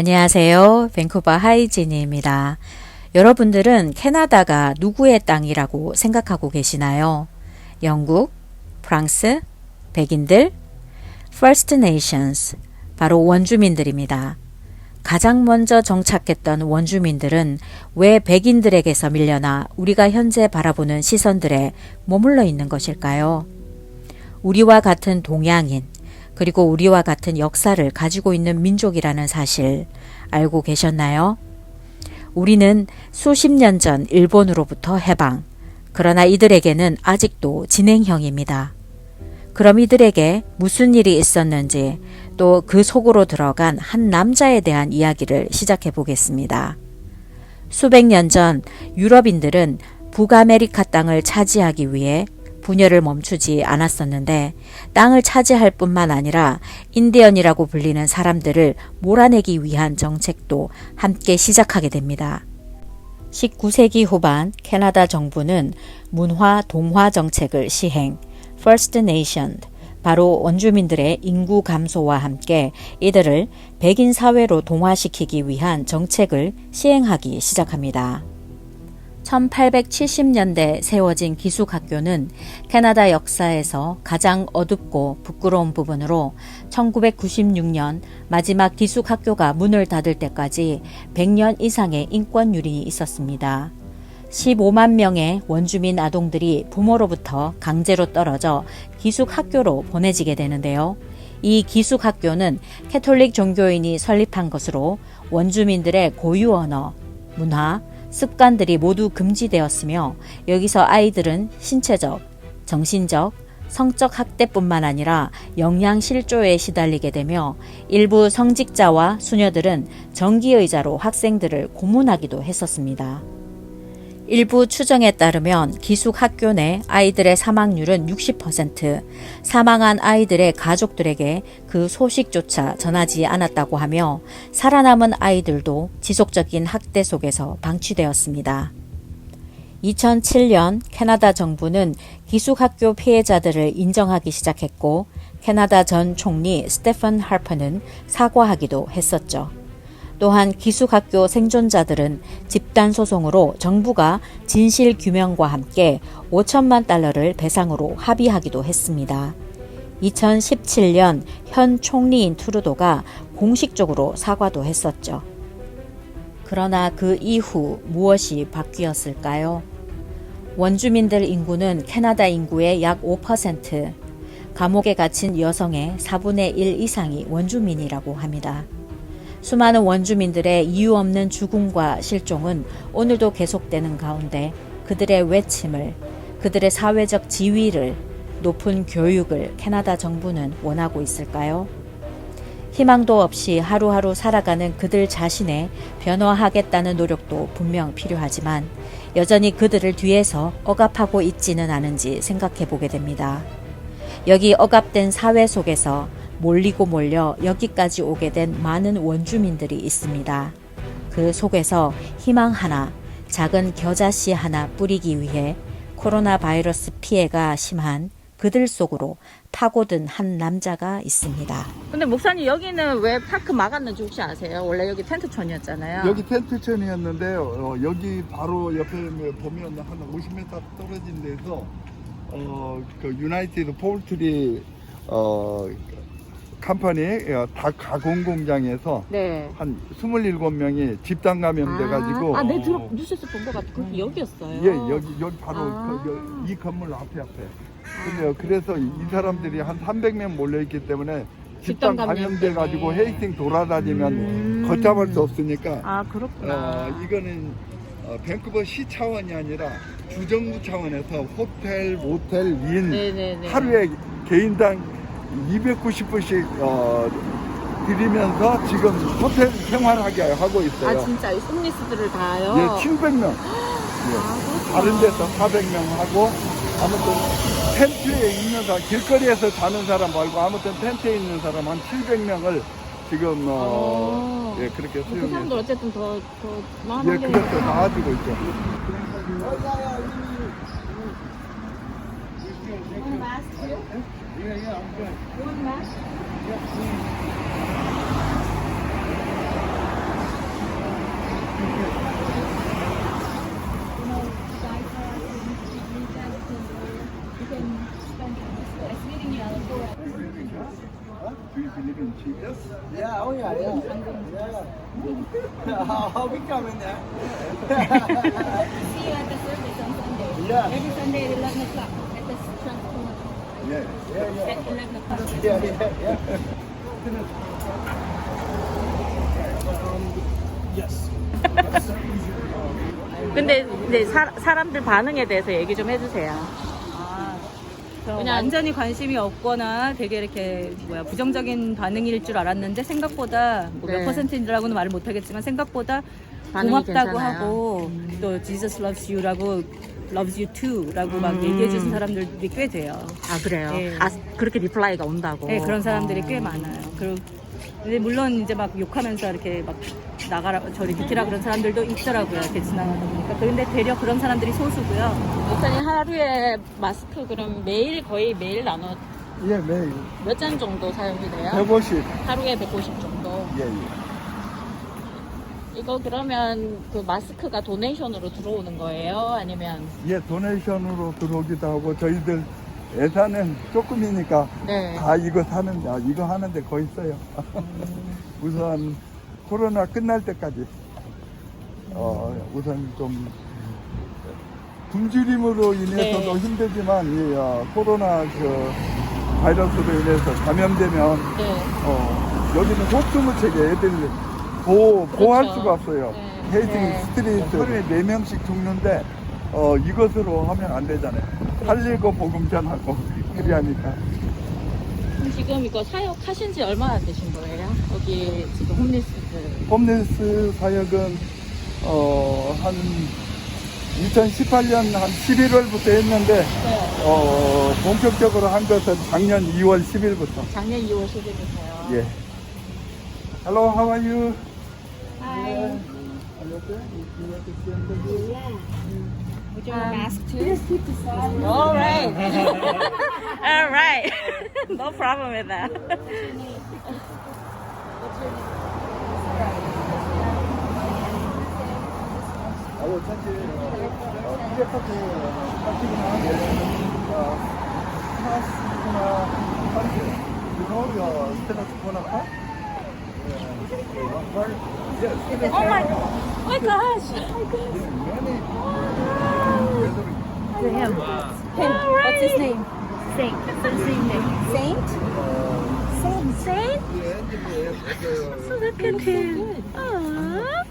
안녕하세요. 밴쿠버 하이지니입니다. 여러분들은 캐나다가 누구의 땅이라고 생각하고 계시나요? 영국, 프랑스, 백인들, First Nations, 바로 원주민들입니다. 가장 먼저 정착했던 원주민들은 왜 백인들에게서 밀려나 우리가 현재 바라보는 시선들에 머물러 있는 것일까요? 우리와 같은 동양인, 그리고 우리와 같은 역사를 가지고 있는 민족이라는 사실 알고 계셨나요? 우리는 수십 년 전 일본으로부터 해방, 그러나 이들에게는 아직도 진행형입니다. 그럼 이들에게 무슨 일이 있었는지 또 그 속으로 들어간 한 남자에 대한 이야기를 시작해 보겠습니다. 수백 년 전 유럽인들은 북아메리카 땅을 차지하기 위해 분열을 멈추지 않았었는데 땅을 차지할 뿐만 아니라 인디언이라고 불리는 사람들을 몰아내기 위한 정책도 함께 시작하게 됩니다. 19세기 후반 캐나다 정부는 문화 동화 정책을 시행, First Nation, 바로 원주민들의 인구 감소와 함께 이들을 백인 사회로 동화시키기 위한 정책을 시행하기 시작합니다. 1870년대 세워진 기숙학교는 캐나다 역사에서 가장 어둡고 부끄러운 부분으로 1996년 마지막 기숙학교가 문을 닫을 때까지 100년 이상의 인권유린이 있었습니다. 15만 명의 원주민 아동들이 부모로부터 강제로 떨어져 기숙학교로 보내지게 되는데요. 이 기숙학교는 캐톨릭 종교인이 설립한 것으로 원주민들의 고유 언어, 문화, 습관들이 모두 금지되었으며 여기서 아이들은 신체적, 정신적, 성적 학대뿐만 아니라 영양 실조에 시달리게 되며 일부 성직자와 수녀들은 정기의자로 학생들을 고문하기도 했었습니다. 일부 추정에 따르면 기숙 학교 내 아이들의 사망률은 60%, 사망한 아이들의 가족들에게 그 소식조차 전하지 않았다고 하며 살아남은 아이들도 지속적인 학대 속에서 방치되었습니다. 2007년 캐나다 정부는 기숙학교 피해자들을 인정하기 시작했고 캐나다 전 총리 스테픈 할퍼는 사과하기도 했었죠. 또한 기숙학교 생존자들은 집단 소송으로 정부가 진실 규명과 함께 5천만 달러를 배상으로 합의하기도 했습니다. 2017년 현 총리인 투르도가 공식적으로 사과도 했었죠. 그러나 그 이후 무엇이 바뀌었을까요? 원주민들 인구는 캐나다 인구의 약 5%, 감옥에 갇힌 여성의 4분의 1 이상이 원주민이라고 합니다. 수많은 원주민들의 이유 없는 죽음과 실종은 오늘도 계속되는 가운데 그들의 외침을, 그들의 사회적 지위를, 높은 교육을 캐나다 정부는 원하고 있을까요? 희망도 없이 하루하루 살아가는 그들 자신의 변화하겠다는 노력도 분명 필요하지만 여전히 그들을 뒤에서 억압하고 있지는 않은지 생각해 보게 됩니다. 여기 억압된 사회 속에서 몰리고 몰려 여기까지 오게 된 많은 원주민들이 있습니다. 그 속에서 희망 하나, 작은 겨자씨 하나 뿌리기 위해 코로나 바이러스 피해가 심한 그들 속으로 파고든 한 남자가 있습니다. 근데 목사님 여기는 왜 파크 막았는지 혹시 아세요? 원래 여기 텐트촌이었잖아요. 여기 텐트촌이었는데요. 어, 여기 바로 옆에 보면 한 50m 떨어진 데서 어, 그 유나이티드 폴트리 어, 어, 닭 가공 공장에서 네. 한 27명이 집단 감염돼 가지고 아, 네 들어 뉴스에서 본 것 같아. 거기 여기였어요. 예, 여기 여기 바로 아. 그, 여- 이 건물 앞에 앞에. 근데 그래서 이 사람들이 한 300명 몰려 있기 때문에 집단 집단 감염 감염돼 가지고 때문에. 헤이팅 돌아다니면 음. 걷잡을 수 없으니까 아 그렇구나. 어, 이거는 어, 밴쿠버 시 차원이 아니라 주정부 차원에서 호텔, 모텔, 인 네네네. 하루에 개인당 290불씩 어, 드리면서 지금 호텔 생활하게 하고 있어요. 아 진짜 이 홈리스들을 다요. 예, 700명. 예. 아, 그렇구나. 다른 데서 400명 하고 아무튼 텐트에 있는 사람, 길거리에서 자는 사람 말고 아무튼 텐트에 있는 사람 한 700명을 지금 어, 어. 예 그렇게 그 사람들 어쨌든 더더 예 마음하게 그렇게 나와주고 있죠. One mask? Yeah, yeah, I'm good. One mask? Are. You Do you believe in Jesus? Yeah, oh yeah, yeah. yeah. See you at the service on Sunday. Yeah. Every Sunday at 11 o'clock. Yeah, yeah, yeah. At 11 o'clock. Yeah, yeah, yeah. 근데 이제 사, 사람들 반응에 대해서 얘기 좀 해주세요. 그냥 완전히 관심이 없거나 되게 이렇게 뭐야 부정적인 반응일 줄 알았는데 생각보다 뭐몇 네. 퍼센트라고는 말을 못하겠지만 생각보다 반응이 고맙다고 괜찮아요. 하고 또 Jesus loves you라고 loves you too라고 막 음. 얘기해 주신 사람들이 꽤 돼요. 아 그래요? 네. 아 그렇게 리플라이가 온다고? 네, 그런 사람들이 어. 꽤 많아요. 그리고 근데 물론 이제 막 욕하면서 이렇게 막 나가라 저리 비키라 그런 사람들도 있더라고요. 이렇게 지나가다 보니까. 근데 되려 그런 사람들이 소수고요. 목사님 하루에 마스크 그럼 매일 거의 매일 나눠 예, 매일. 몇 잔 정도 사용이 돼요? 150. 하루에 150 정도. 예, 예. 이거 그러면 그 마스크가 도네이션으로 들어오는 거예요? 아니면 예, 도네이션으로 들어오기도 하고 저희들 예산은 조금이니까 네. 다 이거 사는데 아, 이거 하는데 거의 써요. 우선 코로나 끝날 때까지 어, 우선 좀 굶주림으로 인해서도 네. 힘들지만 이 어, 코로나 그 바이러스로 인해서 감염되면 네. 어, 여기는 호수무책에 애들 보호, 보호할 그렇죠. 수가 없어요. 네. 헤이징 네. 스트리트 하루에 4명씩 죽는데 어, 이것으로 하면 안 되잖아요. 살리고 복음 전하고 그리 하니까 그럼 지금 이거 사역하신 지 얼마나 되신 거예요? 여기 지금 홈리스들. 홈리스 사역은 어, 한 2018년 한 11월부터 했는데 네. 어, 본격적으로 한 것은 작년 2월 10일부터. 작년 2월 10일부터요. 예. Hello, how are you? Hi. Would you want a mask too? Just keep the side. All right. All right. no problem with that. 아유, 사실, 어, 피자카페 파티구나. 예. 어, 스나스구나. 파티. You know the 스테나스구나 파? Oh my, oh my gosh. Many. To him. Him. What's his name? Saint. What's his name? Saint? Saint. Saint? Look at him. Aww.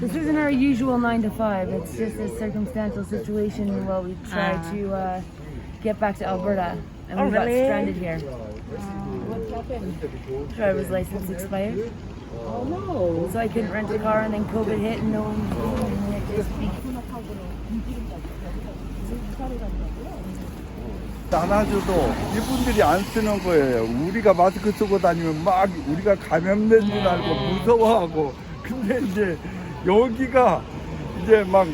This isn't our usual nine to five. It's just a circumstantial situation while we try Ah. to uh, get back to Alberta. And Oh, we got really? stranded here. Driver's license expired. Oh no. So I couldn't rent a car and then COVID hit and no one and had to speak. 나눠줘도 이분들이 안 쓰는 거예요. 우리가 마스크 쓰고 다니면 막 우리가 감염된 줄 알고 무서워하고. 근데 이제 여기가 이제 막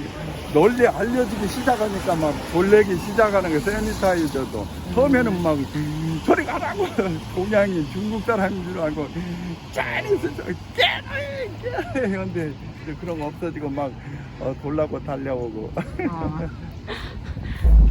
널리 알려지기 시작하니까 막 졸래기 시작하는 거 세니타이저도 처음에는 막 음, 저리 가라고 동양인 중국 사람인 줄 알고 짜리서 깨리 근데 이제 그런 거 없어지고 막 어, 돌라고 달려오고 어.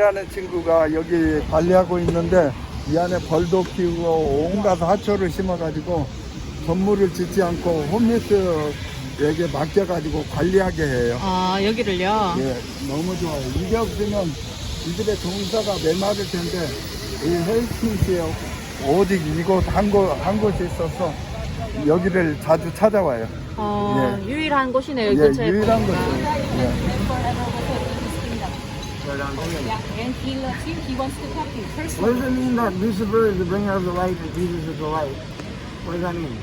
나비라는 친구가 여기 관리하고 있는데 이 안에 벌도 키우고 온갖 하초를 심어가지고 건물을 짓지 않고 홈리스에게 맡겨가지고 관리하게 해요. 아 여기를요. 예, 너무 좋아요. 이게 없으면 이들의 종사가 메마를 텐데 이 헬싱시에 오직 이곳 한 곳, 한 곳이 있어서 여기를 자주 찾아와요. 어, 예. 유일한 곳이네요. 예, 근처에 유일한 보니까. 곳이에요. 예. And he loves you. He wants to talk to you What does it mean that Lucifer is the bringer of the light and Jesus is the light? What does that mean?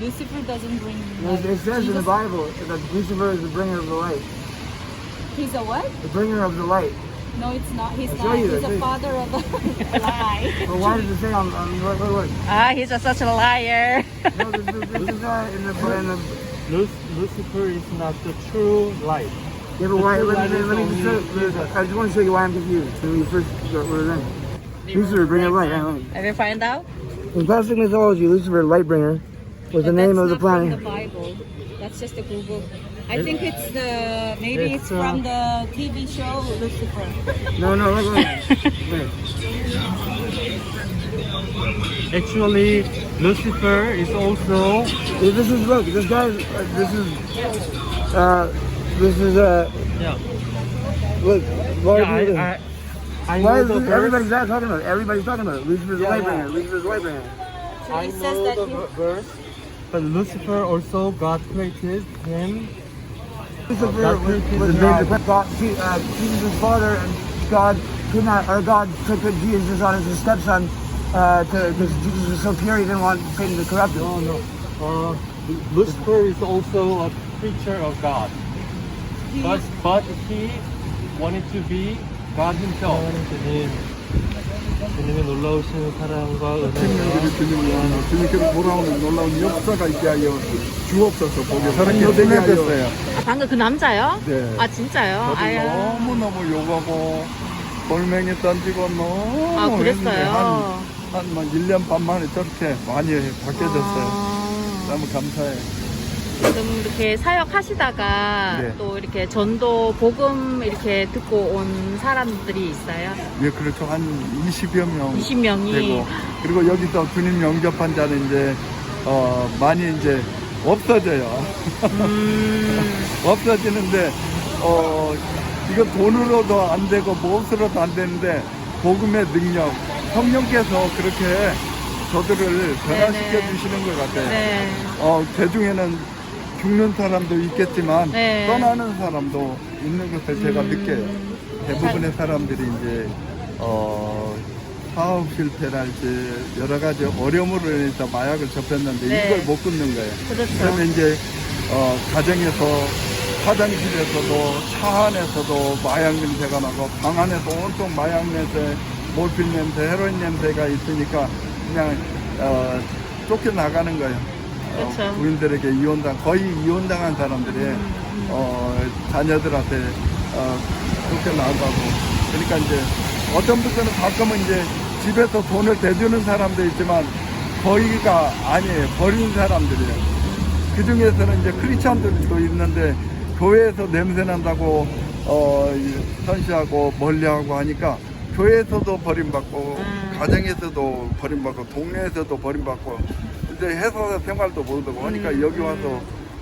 Lucifer doesn't bring It, light. it says in the Bible that Lucifer is the bringer of the light. He's a what? The bringer of the light. No, it's not. He's I'll not. you, He's I'll a father of a lie. But why does it say on, on what, what, what? 아, he's a such a liar. No, this, is- this is uh, in the, in the Lucifer is not the true light. Yeah, but why, let, me, let me just show, only I just want to show you why I'm confused. When we first start with it. Lucifer, bringer of light. hang on. Have you find out? In classic mythology, Lucifer, light bringer, was the name of the not from planet. the Bible. That's just a Google. I think it's the maybe It's, it's uh, from the TV show Lucifer. No, no, look, look. Actually, Lucifer is also This is look. This guy. Uh, this is. Uh, this is a. yeah. Look. Why yeah is it- I, I, I Why is this, everybody's not talking about it? Everybody's talking about it. Lucifer's the Yeah, light yeah. bringer. Lucifer's the light bringer. I says know that the you- verse. But Lucifer also God created him. Lucifer God was, created was made to God, uh, Jesus' father, and God could not, or God could put Jesus on as his stepson, uh, because Jesus was so pure, he didn't want Satan to corrupt him. No, no. Uh, Lucifer is also a creature of God. But but he wanted to be God himself. 주님의 놀라우신 사랑과 생명들이 은혜가 주님을 주님께로 돌아오는 놀라운 역사가 있게 하여 주옵소서 보게 사랑이 되게 하여 아, 방금 그 남자요? 네. 아, 진짜요? 아야. 너무너무 욕하고 돌멩이 던지고 너무 아, 했는데 그랬어요? 한, 한, 뭐 1년 반 만에 저렇게 많이 바뀌어졌어요. 아, 너무 감사해요. 지금 이렇게 사역하시다가 네. 또 이렇게 전도 복음 이렇게 듣고 온 사람들이 있어요. 예, 그렇죠. 한 20여 명 20명이. 되고 그리고 여기서 주님 영접한 자는 이제 어, 많이 이제 없어져요. 음, 없어지는데 어, 이거 돈으로도 안 되고 무엇으로도 안 되는데 복음의 능력 성령께서 그렇게 저들을 변화시켜 네네. 주시는 것 같아요. 네. 어, 그 중에는 죽는 사람도 있겠지만 네. 떠나는 사람도 있는 것을 제가 음. 느껴요. 대부분의 사람들이 이제 어, 사업 실패랄지 여러 가지 어려움으로 인해서 마약을 접했는데 네. 이걸 못 끊는 거예요. 그렇죠. 그러면 이제 어, 가정에서 화장실에서도 차 안에서도 마약 냄새가 나고 방 안에서 온통 마약 냄새, 몰핀 냄새, 헤로인 냄새가 있으니까 그냥 어, 쫓겨나가는 거예요. 어, 그렇죠. 부인들에게 이혼당 거의 이혼당한 사람들이 음, 어, 자녀들한테 어, 쫓겨나가고 그러니까 이제 어떤 분들은 가끔은 이제 집에서 돈을 대주는 사람도 있지만 거의가 아니에요 버린 사람들이에요 그 중에서는 이제 크리스천들도 있는데 교회에서 냄새 난다고 어, 이, 선시하고 멀리하고 하니까 교회에서도 버림받고 음. 가정에서도 버림받고 동네에서도 버림받고 이제 회사 생활도 못하고 하니까 여기 와서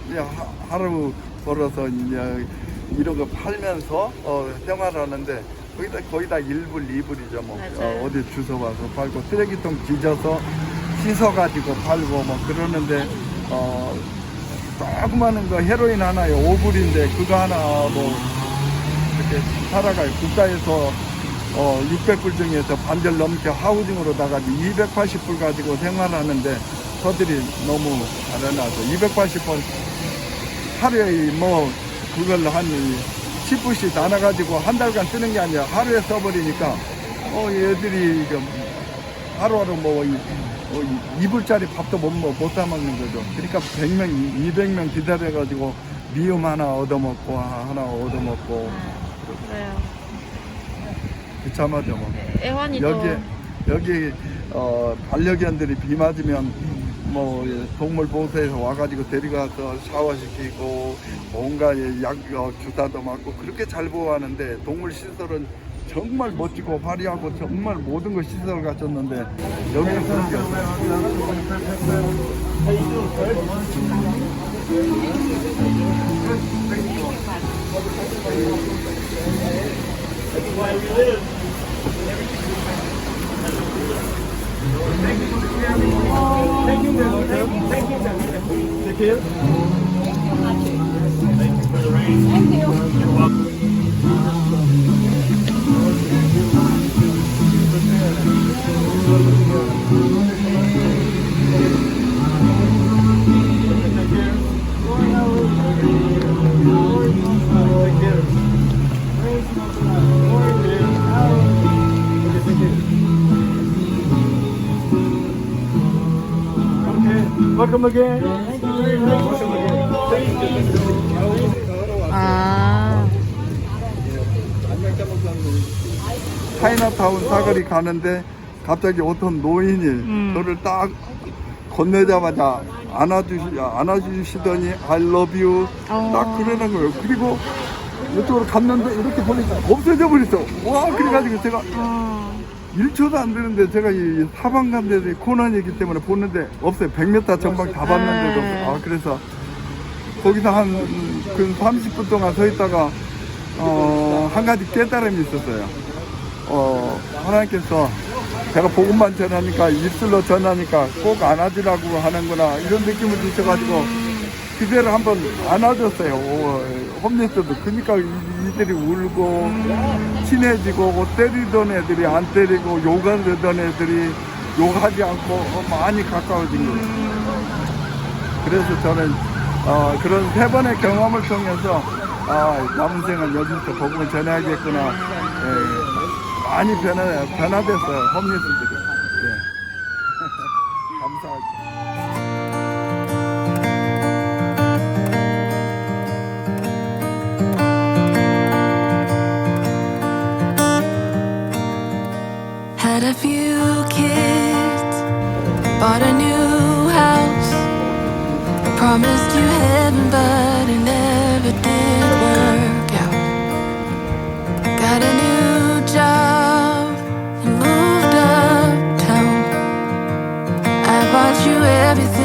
이제 하- 하루 벌어서 이제 이런 거 팔면서 어, 생활하는데 거의 다 거의 다 1불, 2불이죠. 뭐 맞아요. 어, 어디 주워 와서 팔고 쓰레기통 뒤져서 씻어가지고 팔고 뭐 그러는데 어, 조그마한 거 헤로인 하나에 5불인데 그거 하나 뭐 이렇게 살아가요. 국가에서 어, 600불 중에서 반절 넘게 하우징으로 나가지 280불 가지고 생활하는데 저들이 너무 잘해놔서 280불 하루에 뭐 그걸 한 10불씩 나눠가지고 한 달간 쓰는 게 아니라 하루에 써버리니까 어 얘들이 이게 하루하루 뭐 이- 어, 이- 2불짜리 밥도 못, 먹- 못 사먹는 거죠. 그러니까 100명, 200명 기다려가지고 미음 하나 얻어먹고 하나 얻어먹고 그래요. 비참하죠 뭐. 애환이 또 여기 여기 어, 반려견들이 비 맞으면 뭐 예, 동물 보호소에서 와가지고 데려가서 샤워시키고 온갖 예, 약 어, 주사도 맞고 그렇게 잘 보호하는데 동물 시설은 정말 멋지고 화려하고 정말 모든 걸 시설 갖췄는데 여기는 그런 게 없어요. Thank you, Thank you, Thank you. Take care. Thank you. Thank you for the rain. Thank you. You're welcome. Welcome again. 아, 차이나타운 사거리 가는데 갑자기 어떤 노인이 저를 딱 건네자마자 안아주시, 안아주시더니 I love you 딱 그러는 거예요. 그리고 이쪽으로 갔는데 이렇게 보니까 없어져 버렸어. 와 그래가지고 제가 1초도 안 되는데 제가 이 사방감대들이 코난이기 때문에 보는데 없어요. 100m 전방 다 봤는데도 없어요. 아 그래서 거기서 한근 30분 동안 서 있다가 어, 한 가지 깨달음이 있었어요. 어, 하나님께서 제가 복음만 전하니까 입술로 전하니까 꼭 안아주라고 하는구나 이런 느낌을 주셔가지고 그대로 한번 안아줬어요. 오, 홈리스도 그러니까 이- 이들이 울고 친해지고 뭐 때리던 애들이 안 때리고 욕하던 애들이 욕하지 않고 어, 많이 가까워진 거예요. 그래서 저는 어, 그런 세 번의 경험을 통해서 아, 남은 생을 여기서 복음을 전해야겠구나. 예, 많이 변화, 변화됐어요, 홈리스들이. 예. Had a few kids, bought a new house, promised you heaven, but it never did work out. Got a new job and moved uptown. I bought you everything,